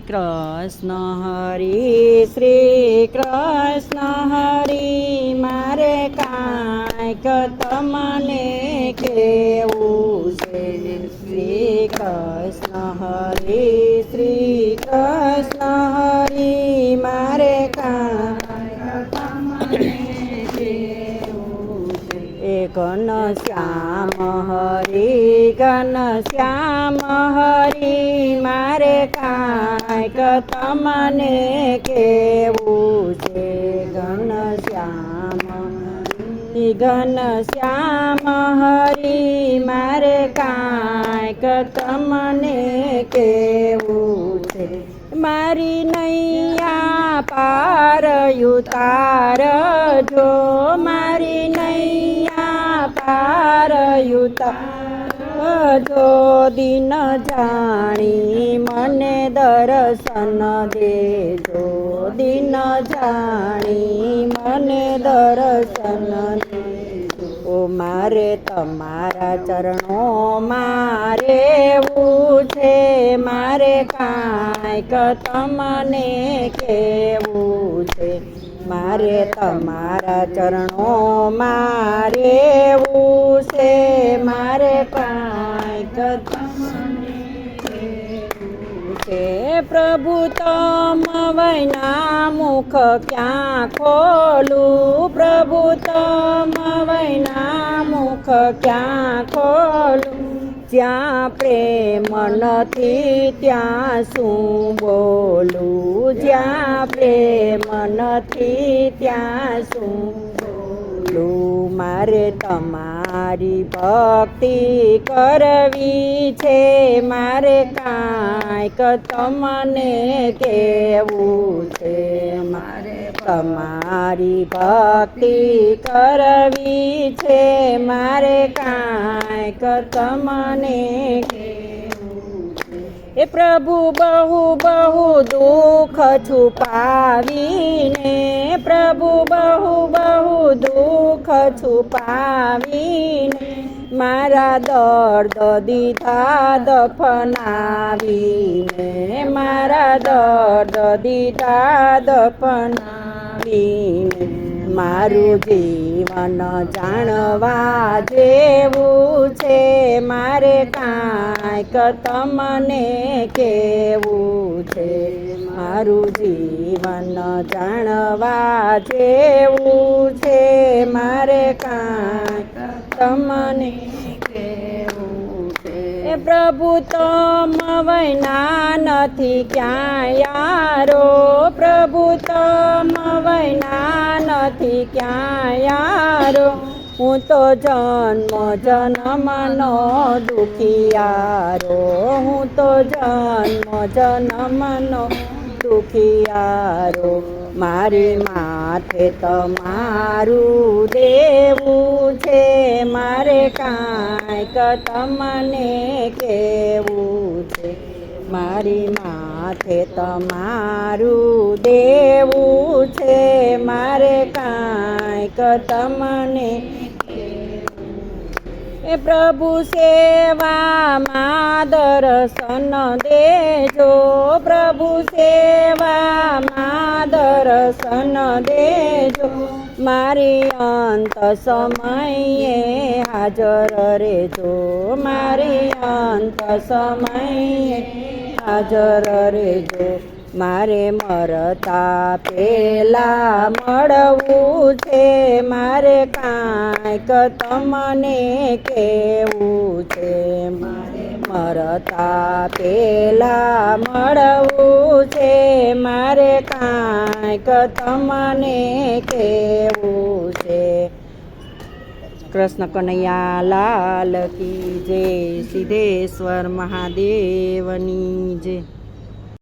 કૃષ્ણ હરી શ્રી કૃષ્ણ હરી, મારે કાંઈક તમને કેવું છે. શ્રી કૃષ્ણ હરી શ્રી કૃષ્ણ હરી, મારે કાંઈક તમને કેવું છે. એક ન શ્યામ હરી ઘન શ્યામ હરી, મારે કાંઈક તમને કેવું છે? ઘન શ્યામ ઘન શ્યામ હરી, મારે કાંઈક તમને કેવું છે? મારી નૈયા પાર ઉતાર જો, મારી નૈયા પાર ઉતાર જો દિન જાણી મને દર્શન દેજો. દિન જાણી મને દર્શન દેજો. મારે તમારા ચરણો મારે છે. મારે કાંઈક તમને કેવું છે. મારે તમારા ચરણો મારે છે. પ્રભુ તમ વૈના મુખ ક્યાં ખોલું? પ્રભુ તમ વૈના મુખ ક્યાં ખોલું? જ્યાં પ્રેમ નથી ત્યાં શું બોલું? જ્યાં પ્રેમ નથી ત્યાં શું બોલું? મારે તમારી ભક્તિ કરવી છે. મારે કાંઈક તમને કેવું છે. મારે તમારી ભક્તિ કરવી છે. મારે કાંઈક તમને કેવું એ પ્રભુ બહુ બહુ દુઃખ છુપાવીને, પ્રભુ બહુ બહુ દુઃખ છુપાવીને મારા દર્દ દીધા દફનાવીને, મારા દર્દ દીધા દફનાવીને, મારું જીવન જાણવા જેવું છે. મારે કાંઈક તમને કેવું છે. મારું જીવન જાણવા જેવું છે. તમને કેવું છે પ્રભુ તમ વૈના નથી ક્યાં યારો? પ્રભુ તમ વૈના નથી ક્યાં હું તો જન્મ જન્મનો દુખિયારો હું તો જન્મ જન્મનો દુખિયારો મારી માથે તમારું દેવું છે કાંઈક તમને કેવું છે? મારી માથે તમારું દેવું છે. મારે કાંઈક તમને એ પ્રભુ સેવામાં દર્શન દેજો. પ્રભુ સેવામાં દર્શન દેજો. મારી અંત સમયે હાજર રેજો મારી અંત સમયે હાજર રહેજો. મારે મરતા પેલા મળવું છે. મારે કાંઈક તમને કેવું છે. મારે મરતા પેલા મળવું છે. મારે કાંઈક તમને કેવું છે. કૃષ્ણ કનૈયા લાલ કી જય. સિદ્ધેશ્વર મહાદેવની જય.